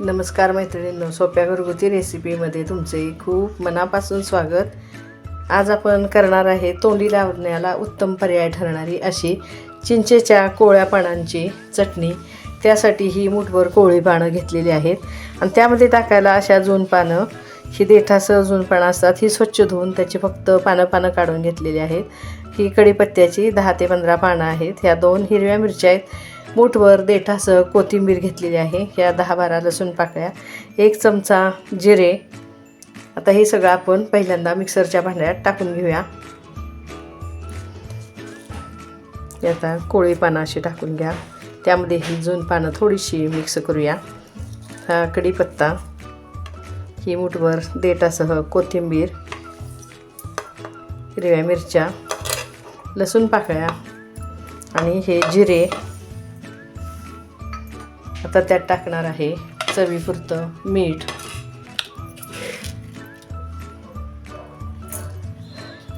नमस्कार मैत्रिणींनो सोप्या घरगुती रेसिपीमध्ये तुमचे खूप मनापासून स्वागत. आज आपण करणार आहे तोंडी लावण्याला उत्तम पर्याय ठरणारी अशी चिंचेच्या कोळ्या पानांची चटणी. त्यासाठी ही मुठभर कोळी पानं घेतलेली आहेत. आणि त्यामध्ये टाकायला अशा जून पानं. ही देठासह जून पानं असतात ही स्वच्छ धुवून त्याची फक्त पानं पानं काढून घेतलेली आहेत. ही कढीपत्त्याची दहा ते पंधरा पानं आहेत. ह्या दोन हिरव्या मिरच्या आहेत. मूठवर देठासह कोथिंबीर घेतलेली आहे. ह्या दहा बारा लसूण पाकळ्या एक चमचा जिरे. आता हे सगळं आपण पहिल्यांदा मिक्सरच्या भांड्यात टाकून घेऊया. आता कोळी पानं अशी टाकून घ्या. त्यामध्ये ही जून पानं थोडीशी मिक्स करूया. हा कढीपत्ता ही मुठभर देठासह कोथिंबीर हिरव्या मिरच्या लसूण पाकळ्या आणि हे जिरे आता त्यात टाकणार आहे चवीपुरतं मीठ.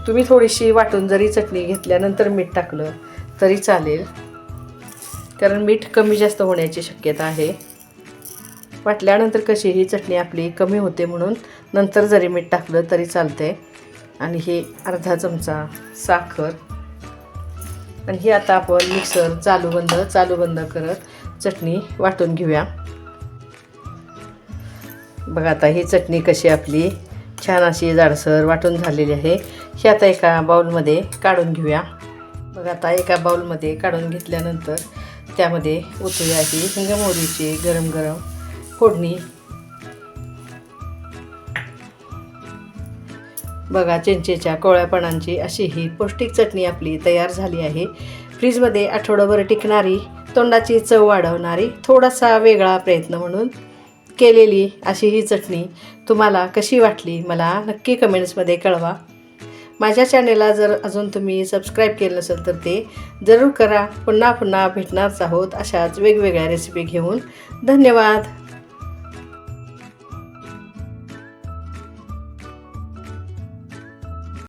तुम्ही थोडीशी वाटून जरी चटणी घेतल्यानंतर मीठ टाकलं तरी चालेल कारण मीठ कमी जास्त होण्याची शक्यता आहे. वाटल्यानंतर कशी ही चटणी आपली कमी होते म्हणून नंतर जरी मीठ टाकलं तरी चालते आणि हे अर्धा चमचा साखर. आणि ही आता आपण मिक्सर चालू बंद चालू बंद करत चटणी वाटून घेऊया. बघा आता ही चटणी कशी आपली छान अशी जाडसर वाटून झालेली आहे. ही आता एका बाऊलमध्ये काढून घेऊया. बघा आता एका बाऊलमध्ये काढून घेतल्यानंतर त्यामध्ये ओतूया ही हिंगमोरीची गरम गरम फोडणी बघा चिंचेच्या कोळ्यापणांची अशी ही पौष्टिक चटणी आपली तयार झाली आहे. फ्रीजमध्ये आठवडाभर टिकणारी तोंडाची चव वाढवणारी थोडासा वेगळा प्रयत्न म्हणून केलेली अशी ही चटणी तुम्हाला कशी वाटली मला नक्की कमेंट्समध्ये कळवा. माझ्या चॅनेलला जर अजून तुम्ही सबस्क्राईब केलं नसेल तर ते जरूर करा. पुन्हा पुन्हा भेटणारच आहोत अशाच वेगवेगळ्या रेसिपी घेऊन. धन्यवाद!